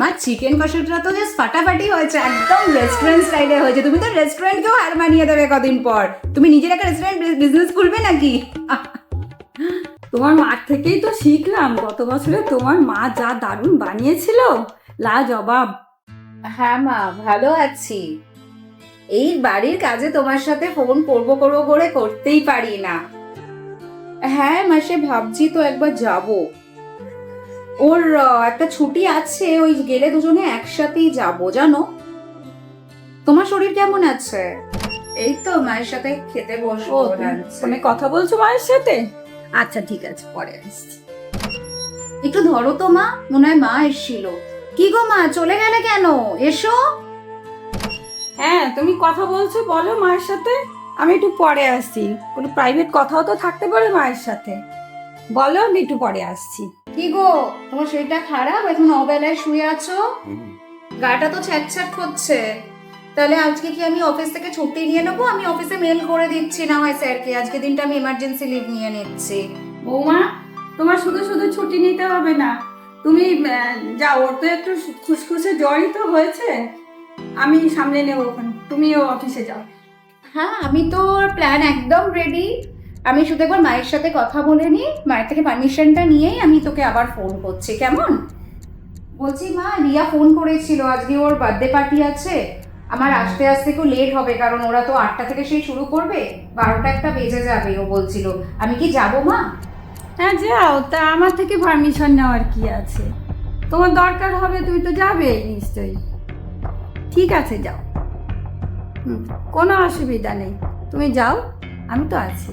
মা চিকেন কষাটা তো জাস্ট ফাটাফাটি হয়েছে, একদম রেস্টুরেন্ট স্টাইলে হয়েছে। তুমি তো রেস্টুরেন্টকেও হার মানিয়ে দেবে কদিন পর। তুমি নিজের একটা রেস্টুরেন্ট বিজনেস খুলবে নাকি? তোমার মার থেকেই তো শিখলাম, গত বছরে তোমার মা যা দারুণ বানিয়েছিল লা জবাব হ্যাঁ মা, ভালো আছি। এই বাড়ির কাজে তোমার সাথে ফোন করব করব করে করতেই পারি না। হ্যাঁ মাসে ভাবছি তো একবার যাব। ওর একটা ছুটি আছে ওই গেলে দুজনে একসাথেই যাব জানো? তোমার শরীর কেমন আছে? এই তো মায়ের সাথে খেতে বসবো। ফোনে কথা বলছো মায়ের সাথে? আচ্ছা ঠিক আছে পরে আসছি। একটু ধরো তো মা মনে হয় মা এসছিল। কি গো মা চলে গেলে কেন? এসো। হ্যাঁ তুমি কথা বলছো বলো মায়ের সাথে। আমি একটু পরে আসছি। কোনো প্রাইভেট কথাও তো থাকতে পারে মায়ের সাথে। বলো আমি একটু পরে আসছি। কি গো? তোমার শরীরটা খারাপ? এখন অবেলায় শুয়ে আছো? গাটা তো ছ্যাঁক করছে। তাহলে আজকে কি আমি অফিস থেকে ছুটি নিয়ে নেব? আমি অফিসে মেল করে দিচ্ছি না হয় স্যারকে। আজকে দিনটা আমি এমার্জেন্সি লিভ নিয়ে নিচ্ছি। বৌমা তোমার শুধু শুধু ছুটি নিতে হবে না। তুমি যাও ওর তো একটু খুসখুসে জ্বরই তো হয়েছে। আমি সামনে নেব ওখানে। তুমিও অফিসে যাও। হ্যাঁ আমি তো প্ল্যান একদম রেডি আমি শুধু একবার মায়ের সাথে কথা বলে নিই মায়ের থেকে পারমিশনটা নিয়েই আমি তোকে আবার ফোন করছি কেমন? বলছি মা রিয়া ফোন করেছিল আজকে ওর বার্থডে পার্টি আছে। আমার আসতে আসতে একটু লেট হবে কারণ ওরা তো আটটা থেকে সেই শুরু করবে বারোটা একটা বেজে যাবে ও বলছিল। আমি কি যাব মা? হ্যাঁ যাও তা আমার থেকে পারমিশন নেওয়ার কি আছে? তোমার দরকার হবে তুমি তো যাবে নিশ্চয়ই। ঠিক আছে যাও। হুম কোনো অসুবিধা নেই। তুমি যাও আমি তো আছি।